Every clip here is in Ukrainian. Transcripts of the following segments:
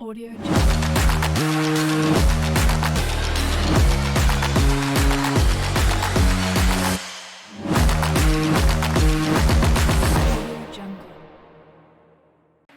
Audio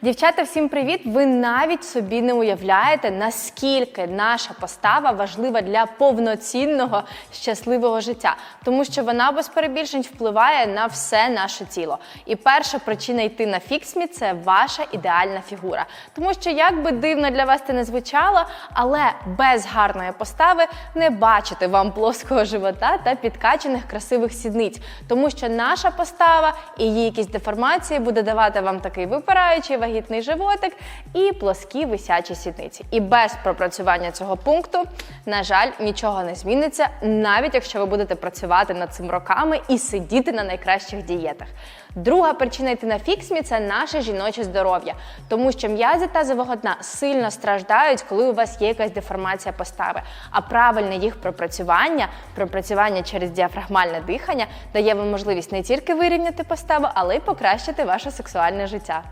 Дівчата, всім привіт! Ви навіть собі не уявляєте, наскільки наша постава важлива для повноцінного щасливого життя, тому що вона без перебільшень впливає на все наше тіло. І перша причина йти на фіксмі це ваша ідеальна фігура. Тому що, як би дивно для вас це не звучало, але без гарної постави не бачити вам плоского живота та підкачених красивих сідниць, тому що наша постава і її якісь деформації буде давати вам такий випираючий вагітний животик і плоскі висячі сідниці. І без пропрацювання цього пункту, на жаль, нічого не зміниться, навіть якщо ви будете працювати над цим роками і сидіти на найкращих дієтах. Друга причина йти на фіксмі це наше жіноче здоров'я, тому що м'язи тазового дна сильно страждають, коли у вас є якась деформація постави. А правильне їх пропрацювання, пропрацювання через діафрагмальне дихання дає вам можливість не тільки вирівняти поставу, але й покращити ваше сексуальне життя.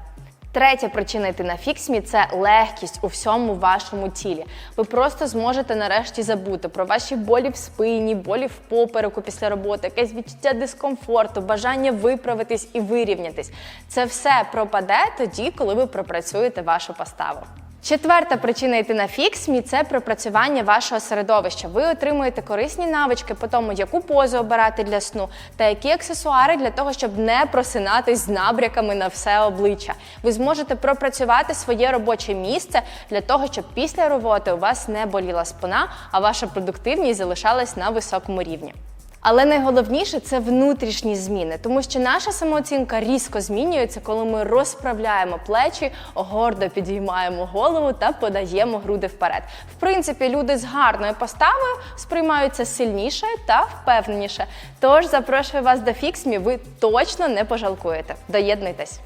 Третя причина йти на фіксмі це легкість у всьому вашому тілі. Ви просто зможете нарешті забути про ваші болі в спині, болі в попереку після роботи, якесь відчуття дискомфорту, бажання виправитись і вирівнятись. Це все пропаде тоді, коли ви пропрацюєте вашу поставу. Четверта причина йти на фіксмі це пропрацювання вашого середовища. Ви отримуєте корисні навички по тому, яку позу обирати для сну та які аксесуари для того, щоб не просинатись з набряками на все обличчя. Ви зможете пропрацювати своє робоче місце для того, щоб після роботи у вас не боліла спина, а ваша продуктивність залишалась на високому рівні. Але найголовніше це внутрішні зміни, тому що наша самооцінка різко змінюється, коли ми розправляємо плечі, гордо підіймаємо голову та подаємо груди вперед. В принципі, люди з гарною поставою сприймаються сильніше та впевненіше. Тож запрошую вас до фіксмі, ви точно не пожалкуєте. Доєднуйтесь.